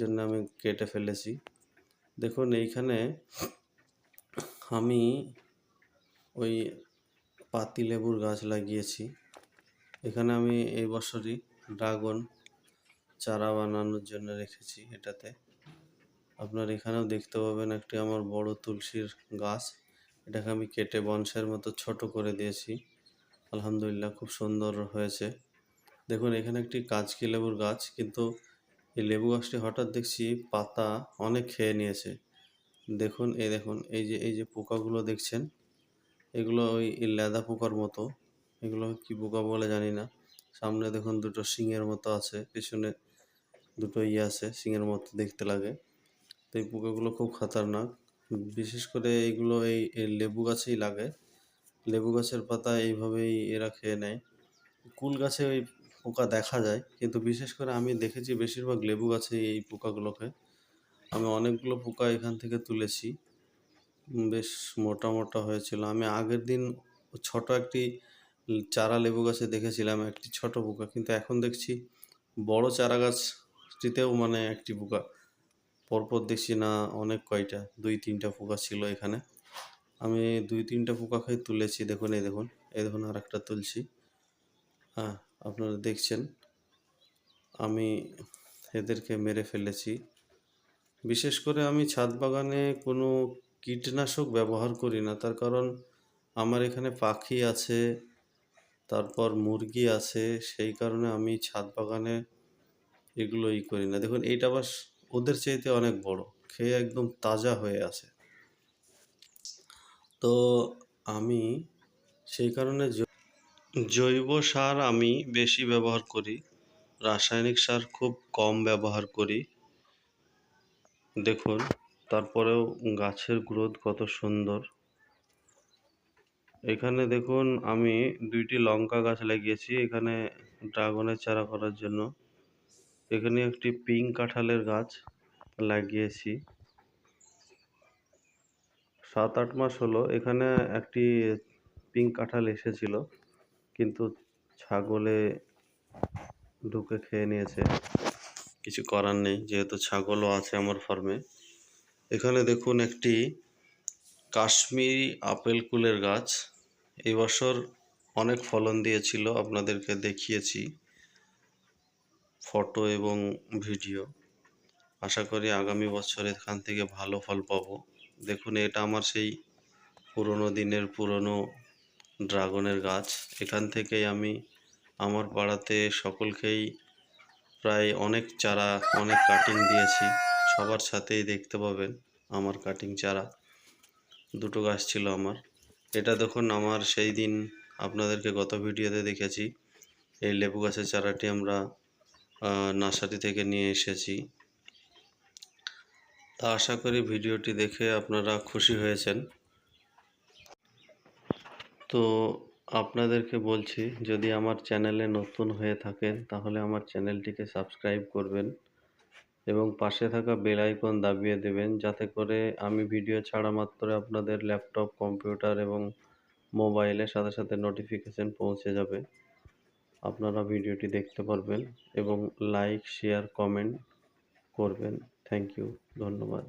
জন্য আমি কেটে ফেলেছি। দেখুন, এইখানে আমি ওই পাতি লেবুর গাছ লাগিয়েছি। এখানে আমি এই বছরই ড্রাগন চারা বানানোর জন্য রেখেছি এটাতে। আপনার এখানেও দেখতে পাবেন একটি আমার বড় তুলসীর গাছ। এটাকে আমি কেটে বংশের মতো ছোট করে দিয়েছি। আলহামদুলিল্লাহ, খুব সুন্দর হয়েছে। দেখুন, এখানে একটি কাঁচকি লেবুর গাছ, কিন্তু এই লেবু গাছটি হঠাৎ দেখছি পাতা অনেক খেয়ে নিয়েছে। দেখুন, এই দেখুন, এই যে এই যে পোকাগুলো দেখছেন, এগুলো ওই লেদা পোকার মতো। এগুলো কি পোকা বলে জানি না। সামনে দেখুন দুটো শিঙের মতো আছে, পিছনে দুটো ইয়ে আছে, শিঙের মতো দেখতে লাগে। তো এই পোকাগুলো খুব খাতারনাক। বিশেষ করে এইগুলো এই এই লেবু গাছেই লাগে। লেবু গাছের পাতা এইভাবেই এরা খেয়ে নেয়। কুল গাছে ওই পোকা দেখা যায়, কিন্তু বিশেষ করে আমি দেখেছি বেশিরভাগ লেবু গাছে এই পোকাগুলোকে। আমি অনেকগুলো পোকা এখান থেকে তুলেছি। বেশ মোটা মোটা হয়েছিল। আমি আগের দিন ছোট একটি চারা লেবু গাছে দেখেছিলাম, একটি ছোট পোকা, কিন্তু এখন দেখছি বড় চারা গাছটিতেও মানে একটি পোকা। পরপর দেখছি না, অনেক কয়টা, দুই তিনটা পোকা ছিল এখানে। আমি দুই তিনটা পোকা খাই তুলেছি, দেখুন, এই দেখুন এই দেখুন আর একটা তুলছি। হ্যাঁ আপনারা দেখছেন, আমি এদেরকে মেরে ফেলেছি। বিশেষ করে আমি ছাদ বাগানে কোনো কীটনাশক ব্যবহার করি না, তার কারণ আমার এখানে পাখি আছে, তারপর মুরগি আছে, সেই কারণে আমি ছাদ বাগানে এগুলো ই করি না। দেখুন, এইটা বাস ওদের চাইতে অনেক বড়, খেয়ে একদম তাজা হয়ে আছে। তো আমি সেই কারণে জৈব সার আমি বেশি ব্যবহার করি। রাসায়নিক সার খুব কম ব্যবহার করি। দেখুন, তারপরেও গাছের গ্রোথ কত সুন্দর। এখানে দেখুন, আমি দুইটি লঙ্কা গাছ লাগিয়েছি, এখানে ড্রাগনের চারা করার জন্য। এখানে একটি পিঙ্ক কাঁঠালের গাছ লাগিয়েছি। সাত আট মাস হলো, এখানে একটি পিঙ্ক কাঁঠাল এসেছিল। কিন্তু ছাগলে ঢুকে খেয়ে নিয়েছে। কিছু করার নেই, যেহেতু ছাগলও আছে আমার ফার্মে। এখানে দেখুন একটি কাশ্মীরি আপেল কুলের গাছ। এই বছর অনেক ফলন দিয়েছিল, আপনাদেরকে দেখিয়েছি ফটো এবং ভিডিও। আশা করি আগামী বছর এখান থেকে ভালো ফল পাবো। দেখুন, এটা আমার সেই পুরনো দিনের পুরনো ড্রাগনের গাছ। এখান থেকেই আমি আমার পাড়াতে সকলকেই প্রায় অনেক চারা, অনেক কাটিং দিয়েছি। সবার সাথেই দেখতে পাবেন আমার কাটিং চারা। দুটো গাছ ছিল আমার। এটা দেখুন, আমার সেই দিন আপনাদেরকে গত ভিডিওতে দেখেছি। এই লেবু গাছের চারাটি আমরা নার্সারি থেকে নিয়ে এসেছি। তা আশা করি ভিডিওটি দেখে আপনারা খুশি হয়েছেন। তো আপনাদেরকে বলছি, যদি আমার চ্যানেলে নতুন হয়ে থাকেন, তাহলে আমার চ্যানেলটিকে সাবস্ক্রাইব করবেন এবং পাশে থাকা বেল আইকন দাবিয়ে দেবেন, যাতে করে আমি ভিডিও ছাড়া মাত্র আপনাদের ল্যাপটপ, কম্পিউটার এবং মোবাইলে সাথে সাথে নোটিফিকেশন পৌঁছে যাবে। আপনারা ভিডিওটি দেখতে পারবেন এবং লাইক শেয়ার কমেন্ট করবেন। থ্যাংক ইউ ধন্যবাদ।